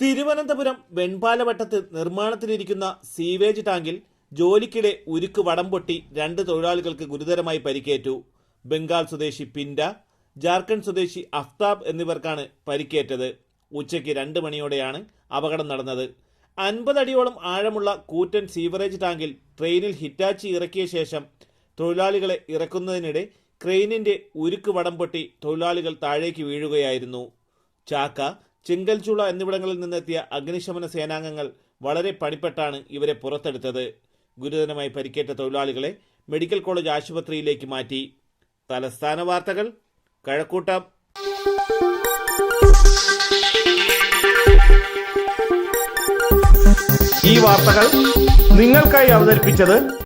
Thiruvananthapuram വെൺപാലവട്ടത്ത് നിർമ്മാണത്തിലിരിക്കുന്ന sewage ടാങ്കിൽ ജോലിക്കിടെ ഉരുക്ക് വടം പൊട്ടി രണ്ട് തൊഴിലാളികൾക്ക് ഗുരുതരമായി പരിക്കേറ്റു. ബംഗാൾ സ്വദേശി പിൻഡ ജാർഖണ്ഡ് സ്വദേശി അഫ്താബ് എന്നിവർക്കാണ് പരിക്കേറ്റത്. ഉച്ചയ്ക്ക് രണ്ട് മണിയോടെയാണ് അപകടം നടന്നത്. അൻപതടിയോളം ആഴമുള്ള കൂറ്റൻ സീവറേജ് ടാങ്കിൽ ട്രെയിനിൽ ഹിറ്റാച്ചി ഇറക്കിയ ശേഷം തൊഴിലാളികളെ ഇറക്കുന്നതിനിടെ ക്രെയിനിന്റെ ഉരുക്ക് വടം പൊട്ടി തൊഴിലാളികൾ താഴേക്ക് വീഴുകയായിരുന്നു. ചാക്ക ചെങ്കൽച്ചുള എന്നിവിടങ്ങളിൽ നിന്നെത്തിയ അഗ്നിശമന സേനാംഗങ്ങൾ വളരെ പണിപ്പെട്ടാണ് ഇവരെ പുറത്തെടുത്തത്. ഗുരുതരമായി പരിക്കേറ്റ തൊഴിലാളികളെ മെഡിക്കൽ കോളേജ് ആശുപത്രിയിലേക്ക് മാറ്റി. തലസ്ഥാന വാർത്തകൾ കഴക്കൂട്ടം. ഈ വാർത്തകൾ നിങ്ങൾക്കായി അവതരിപ്പിച്ചത്